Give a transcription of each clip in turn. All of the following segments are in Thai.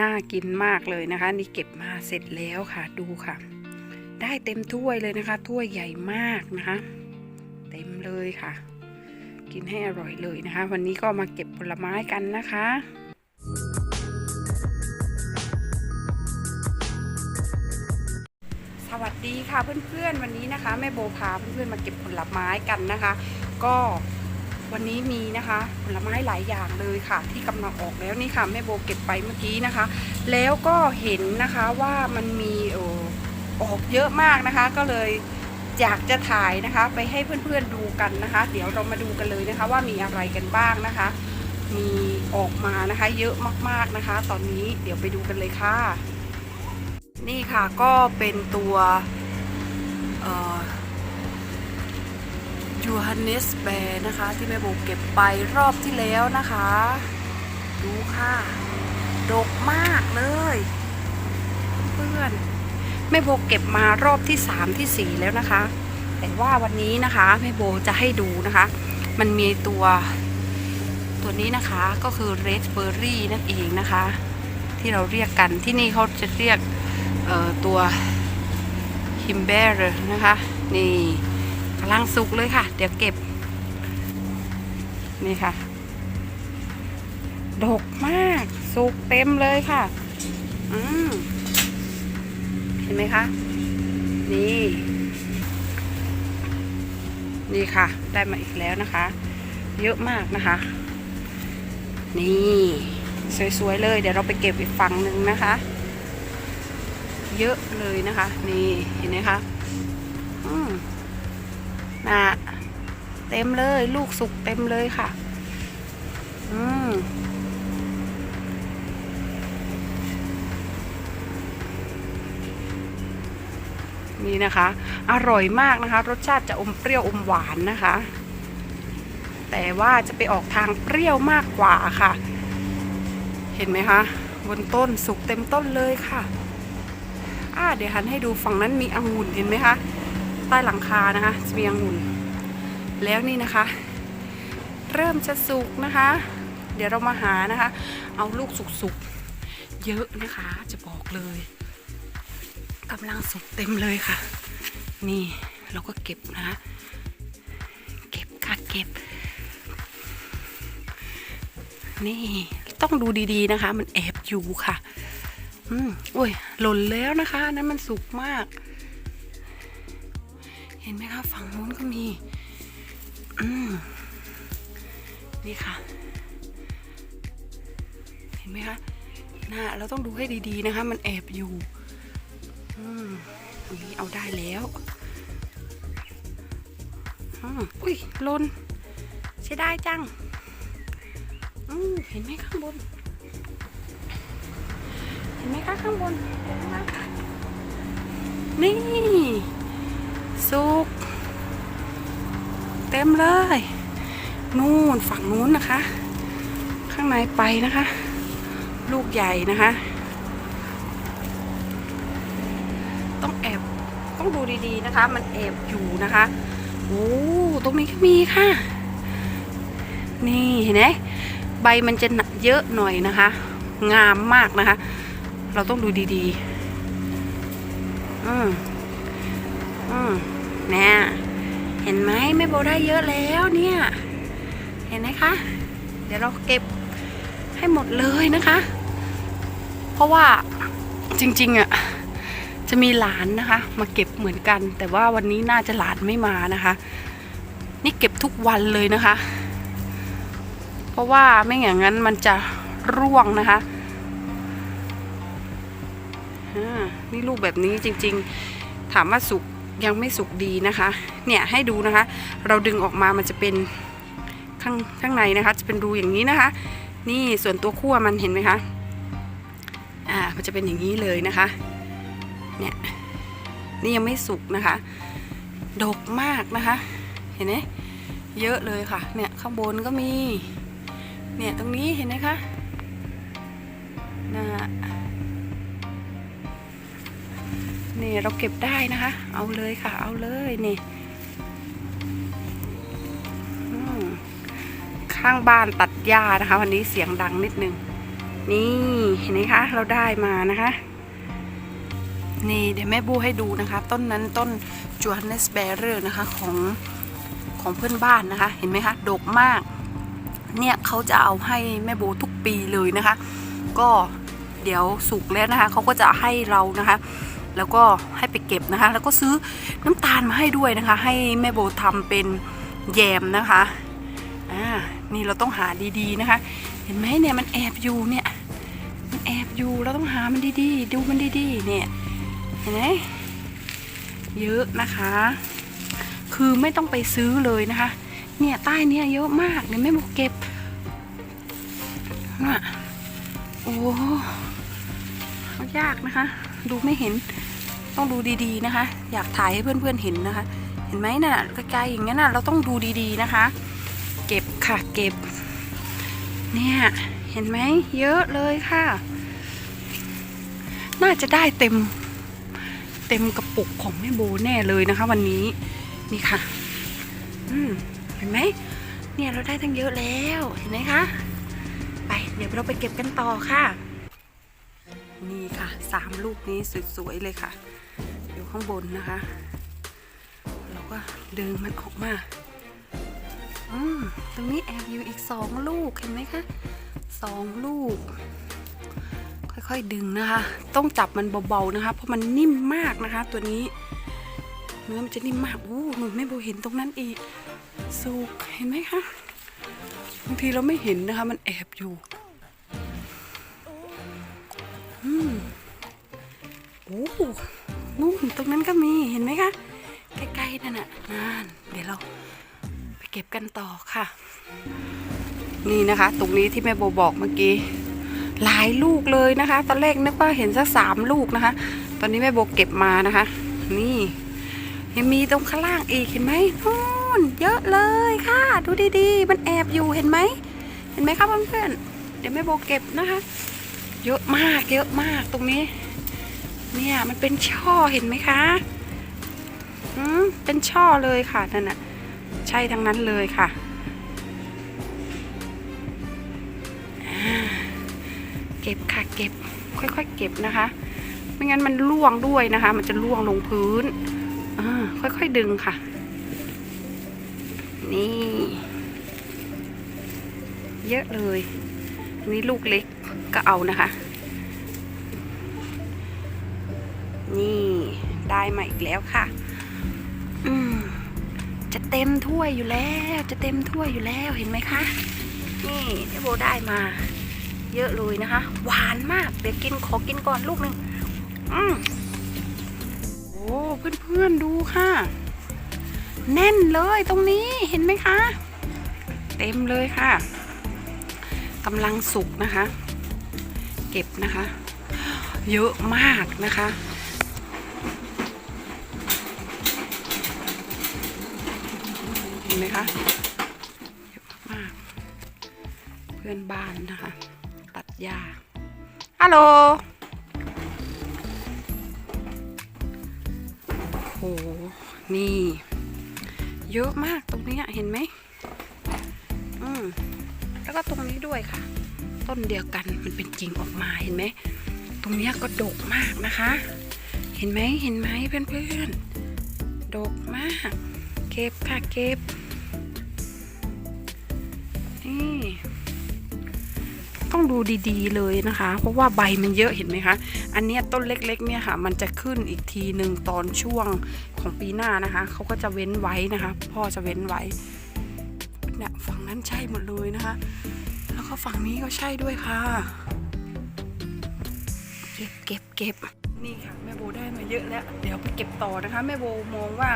น่ากินมากเลยนะคะ นี่เก็บมาเสร็จแล้วค่ะ ดูค่ะ ได้เต็มถ้วยเลยนะคะ ถ้วยใหญ่มากนะคะ เต็มเลยค่ะ กินให้อร่อยเลยนะคะ วันนี้ก็มาเก็บผลไม้กันนะคะสวัสดีค่ะเพื่อนๆวันนี้นะคะแม่โบพาเพื่อนๆมาเก็บผลไม้กันนะคะ ก็ วันนี้มีนะคะผลไม้หลายอย่างเลยค่ะ ที่กำลังออกแล้วนี่ค่ะแม่โบเก็บไปเมื่อกี้นะคะ แล้วก็เห็นนะคะว่ามันมีออออกเยอะมากนะคะ ก็เลยอยากจะถ่ายนะคะ ไปให้เพื่อนๆดูกันนะคะ เดี๋ยวเรามาดูกันเลยนะคะ ว่ามีอะไรกันบ้างนะคะ มีออกมานะคะเยอะมากๆนะคะ ตอนนี้เดี๋ยวไปดูกันเลยค่ะ นี่ค่ะก็เป็นตัว ยูฮันเนสแบร์นะคะ ที่แม่โบเก็บไปรอบที่แล้วนะคะ ดูค่ะดกมากเลย เพื่อนแม่โบเก็บมารอบที่3ที่4แล้วนะคะ แต่ว่าวันนี้นะคะแม่โบจะให้ดูนะคะ มันมีตัวตัวนี้นะคะก็คือเรดเบอร์รี่นั่นเองนะคะ ที่เราเรียกกันที่นี่เขาจะเรียกตัวฮิมเบอร์นะคะ นี่ำลังสุกเลยค่ะ เดี๋ยวเก็บ นี่ค่ะ ดกมาก สุกเต็มเลยค่ะอืมเห็นไหมคะ นี่ นี่ค่ะ ได้มาอีกแล้วนะคะ เยอะมากนะคะ นี่ สวยๆเลย เดี๋ยวเราไปเก็บอีกฝั่งหนึ่งนะคะ เยอะเลยนะคะ นี่ เห็นไหมคะ น่ะเต็มเลย ลูกสุกเต็มเลยค่ะ อืมนี่นะคะ อร่อยมากนะคะ รสชาติจะอมเปรี้ยวอมหวานนะคะ แต่ว่าจะไปออกทางเปรี้ยวมากกว่าค่ะ เห็นไหมคะ บนต้นสุกเต็มต้นเลยค่ะอ่าเดี๋ยวหันให้ดูฝั่งนั้นมีองุ่นเห็นไหมคะ ต้หลังคานะคะจะมีองุ่น แล้วนี่นะคะ เริ่มจะสุกนะคะ เดี๋ยวเรามาหานะคะ เอาลูกสุกๆ เยอะนะคะจะบอกเลยกำลังสุกเต็มเลยค่ะ นี่เราก็เก็บนะคะเก็บค่ะเก็บ นี่ต้องดูดีๆนะคะ มันแอบอยู่ค่ะ อืมโอ้ยหล่นแล้วนะคะนนั้นมันสุกมาก เห็นไหมคะฝั่งนู้นก็มีนี่ค่ะ เห็นไหมคะน่าเราต้องดูให้ดีๆนะคะ มันแอบอยู่อืมอันนี้เอาได้แล้วอืมอุ้ยลนใช้ได้จังอืเห็นไหมข้างบน เห็นไหมคะข้างบนเห็นไหมคะนี่ สุก เต็มเลย นู่นฝั่งนู้นนะคะ ข้างในไปนะคะ ลูกใหญ่นะคะ ต้องแอบต้องดูดีๆนะคะ มันแอบอยู่นะคะโอ้ตรงนี้ก็มีค่ะ นี่เห็นไหมใบมันจะหนักเยอะหน่อยนะคะ งามมากนะคะ เราต้องดูดีๆ อืมอืม เนี่ยเห็นไหมแม่โบได้เยอะแล้วเนี่ย เห็นไหมคะ เดี๋ยวเราเก็บให้หมดเลยนะคะ เพราะว่าจริงๆอะจะมีหลานนะคะ มาเก็บเหมือนกัน แต่ว่าวันนี้น่าจะหลานไม่มานะคะ นี่เก็บทุกวันเลยนะคะ เพราะว่าไม่อย่างนั้นมันจะร่วงนะคะนี่ลูกแบบนี้จริงๆ ถามว่าสุก ยังไม่สุกดีนะคะ เนี่ยให้ดูนะคะ เราดึงออกมามันจะเป็นข้างข้างในนะคะ จะเป็นรูอย่างนี้นะคะ นี่ส่วนตัวขั้วมันเห็นไหมคะอ่ามันจะเป็นอย่างนี้เลยนะคะเนี่ยนี่ยังไม่สุกนะคะดกมากนะคะ เห็นไหมเยอะเลยค่ะ เนี่ยข้างบนก็มี เนี่ยตรงนี้เห็นไหมคะน่า นี่เราเก็บได้นะคะ เอาเลยค่ะ เอาเลยนี่ข้างบ้านตัดหญ้านะคะ วันนี้เสียงดังนิดนึง นี่เห็นไหมคะ เราได้มานะคะ นี่เดี๋ยวแม่บูให้ดูนะคะ ต้นนั้นต้นจว n เนสเบเรอร์นะคะของของเพื่อนบ้านนะคะ เห็นไหมคะดกมาก เนี่ยเขาจะเอาให้แม่โบทุกปีเลยนะคะ ก็เดี๋ยวสุกแล้วนะคะเขาก็จะให้เรานะคะ แล้วก็ให้ไปเก็บนะคะ แล้วก็ซื้อน้ำตาลมาให้ด้วยนะคะ ให้แม่โบทำเป็นแยมนะคะอ่านี่เราต้องหาดีๆนะคะ เห็นไหมเนี่ยมันแอบอยู่เนี่ยมันแอบอยู่เราต้องหามันดีๆ ดูมันดีๆเนี่ยเห็นไหมเยอะนะคะ คือไม่ต้องไปซื้อเลยนะคะ เนี่ยใต้เนี่ยเยอะมากเนี่ยแม่โบเก็บน่ะโอ้ยากนะคะ ดูไม่เห็นต้องดูดีๆนะคะ อยากถ่ายให้เพื่อนๆเห็นนะคะ เห็นไหมน่ะไกลๆอย่างนั้นน่ะเราต้องดูดีๆนะคะ เก็บค่ะเก็บ เนี่ยเห็นไหมเยอะเลยค่ะ น่าจะได้เต็ม เต็มกระปุกของแม่โบแน่เลยนะคะ วันนี้นี่ค่ะ อืมเห็นไหมเนี่ยเราได้ทั้งเยอะแล้วเห็นไหมคะ ไปเดี๋ยวเราไปเก็บกันต่อค่ะ นี่ค่ะสามลูกนี้สวยๆเลยค่ะ อยู่ข้างบนนะคะ เราก็ดึงมันออกมาอืมตรงนี้แอบอยู่อีกสองลูกเห็นไหมคะสองลูก ค่อยๆดึงนะคะ ต้องจับมันเบาๆนะคะ เพราะมันนิ่มมากนะคะ ตัวนี้ เนื้อมันจะนิ่มมากอู้หนูไม่โบเห็นตรงนั้นอีกสุกเห็นไหมคะบางทีเราไม่เห็นนะคะ มันแอบอยู่ โอ้นู่นตรงนั้นก็มีเห็นไหมคะ ใกล้ๆนั่นน่ะนั่นเดี๋ยวเราไปเก็บกันต่อค่ะ นี่นะคะ ตรงนี้ที่แม่โบบอกเมื่อกี้ หลายลูกเลยนะคะ ตอนแรกนึกว่าเห็นสักสามลูกนะคะ ตอนนี้แม่โบเก็บมานะคะ นี่ยังมีตรงข้างล่างอีกเห็นไหมนู่นเยอะเลยค่ะ ดูดีๆ มันแอบอยู่เห็นไหมเห็นไหมคะเพื่อนๆเดี๋ยวแม่โบเก็บนะคะ เยอะมากเยอะมากตรงนี้ เนี่ยมันเป็นช่อเห็นไหมคะอืมเป็นช่อเลยค่ะนั่นน่ะใช่ทั้งนั้นเลยค่ะเก็บค่ะเก็บค่อยๆเก็บนะคะ ไม่งั้นมันร่วงด้วยนะคะ มันจะร่วงลงพื้นอ่าค่อยๆดึงค่ะ นี่ เยอะเลยนี่ลูกเล็ก ก็เอานะคะ นี่ได้มาอีกแล้วค่ะอืมจะเต็มถ้วยอยู่แล้ว จะเต็มถ้วยอยู่แล้วเห็นไหมคะ นี่เดี๋ยวโบได้มา เยอะเลยนะคะ หวานมากเดี๋ยวกินขอกินก่อนลูกหนึ่งอืมโอ้เพื่อนๆดูค่ะ แน่นเลยตรงนี้เห็นไหมคะ เต็มเลยค่ะกำลังสุกนะคะ เก็บนะคะ เยอะมากนะคะ เห็นไหมคะเยอะมาก เพื่อนบ้านนะคะ ตัดหญ้าฮัลโหลโหนี่ เยอะมากตรงนี้เห็นไหมอืมแล้วก็ตรงนี้ด้วยค่ะ ต้นเดียวกันมันเป็นจริงออกมาเห็นไหมตรงนี้ก็ดกมากนะคะ เห็นไหมเห็นไหมเพื่อนๆดกมาก เก็บค่ะเก็บนี่ต้องดูดีๆเลยนะคะ เพราะว่าใบมันเยอะเห็นไหมคะอันเนี้ยต้นเล็กๆเนี่ยค่ะ มันจะขึ้นอีกทีหนึ่งตอนช่วงของปีหน้านะคะเขาก็จะเว้นไว้นะคะ พ่อจะเว้นไว้เนี่ยฝั่งนั้นใช่หมดเลยนะคะ แล้วก็ฝั่งนี้ก็ใช่ด้วยค่ะ เก็บเก็บเก็บนี่ค่ะแม่โบได้มาเยอะแล้ว เดี๋ยวไปเก็บต่อนะคะแม่โบมองว่า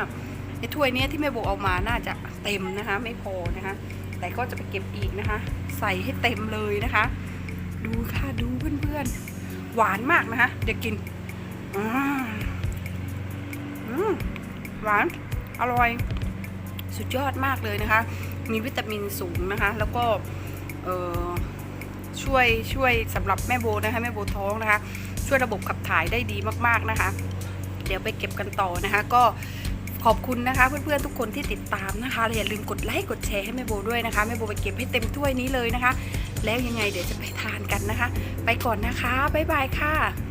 ไอ้ถ้วยนี้ที่แม่โบเอามาน่าจะเต็มนะคะ ไม่พอนะคะ แต่ก็จะไปเก็บอีกนะคะ ใส่ให้เต็มเลยนะคะ ดูค่ะดูเพื่อนๆ หวานมากนะคะ เดี๋ยวกินอืมหวานอร่อย สุดยอดมากเลยนะคะ มีวิตามินสูงนะคะ แล้วก็ ช่วยช่วยสำหรับแม่โบนะคะแม่โบท้องนะคะ ช่วยระบบขับถ่ายได้ดีมากๆนะคะ เดี๋ยวไปเก็บกันต่อนะคะ ก็ขอบคุณนะคะ เพื่อนๆทุกคนที่ติดตามนะคะอย่าลืมกดไลค์กดแชร์ให้แม่โบด้วยนะคะแม่โบไปเก็บให้เต็มถ้วยนี้เลยนะคะ แล้วยังไงเดี๋ยวจะไปทานกันนะคะ ไปก่อนนะคะบ๊ายบายค่ะ